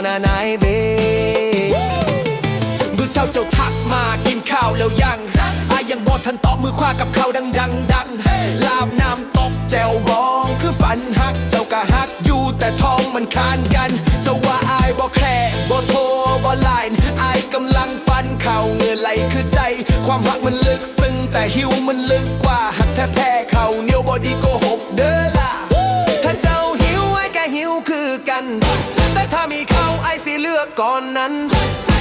on a night มื่อเช้าเจ้าทักมากินข้าวแล้วยังอายยังบอทันตอบมือควากับเขาดังดังดังลาบน้ำตกแจวบองคือฝันหักเจ้ากะหักอยู่แต่ท้องมันคานกันเจ้าว่าอายบ่แคร์บ่โทรบ่ไลน์อายกำลังปั่นข่าวเงื่อนไหลคือใจ ความหักมันลึกซึ้งแต่หิวมันลึกกว่าหักแท้แพ้เขาเนียวบอดีโก คือกัน แต่ถ้ามีเขาไอ้สิเลือกก่อนนั้น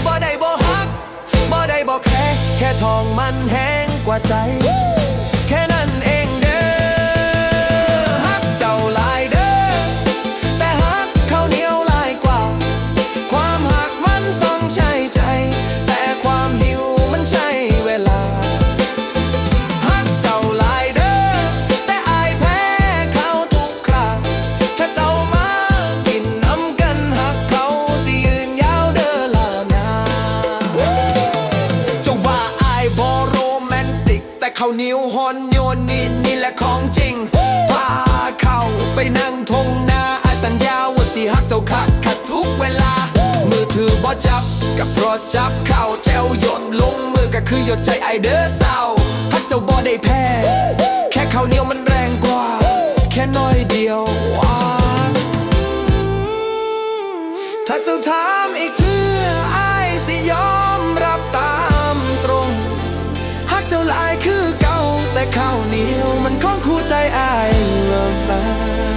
บ่ได้บ่ฮัก บ่ได้บ่แค่แค่ทองมันแห้งกว่าใจ เขานิ้วฮอนโยนนี่นี่แหละของจริงพาเข้าไปนั่งทงนาอาสัญญาว่าสิฮักเจ้าคักคักทุกเวลา มือถือบ่จับกับราะจับเข้าแจวหยดลงมือก็คือหยดใจไอเด้อเศร้าฮักเจ้าบ่ได้แพ้แค่ข้าเนียวมันแรงกว่า แค่น้อยเดียวอ่าถ้าเจ้าถามอีกเทื่ออายสิยอม ลายคือเก่าแต่ข้าวเหนียวมันของคู่ใจอายเลิฟ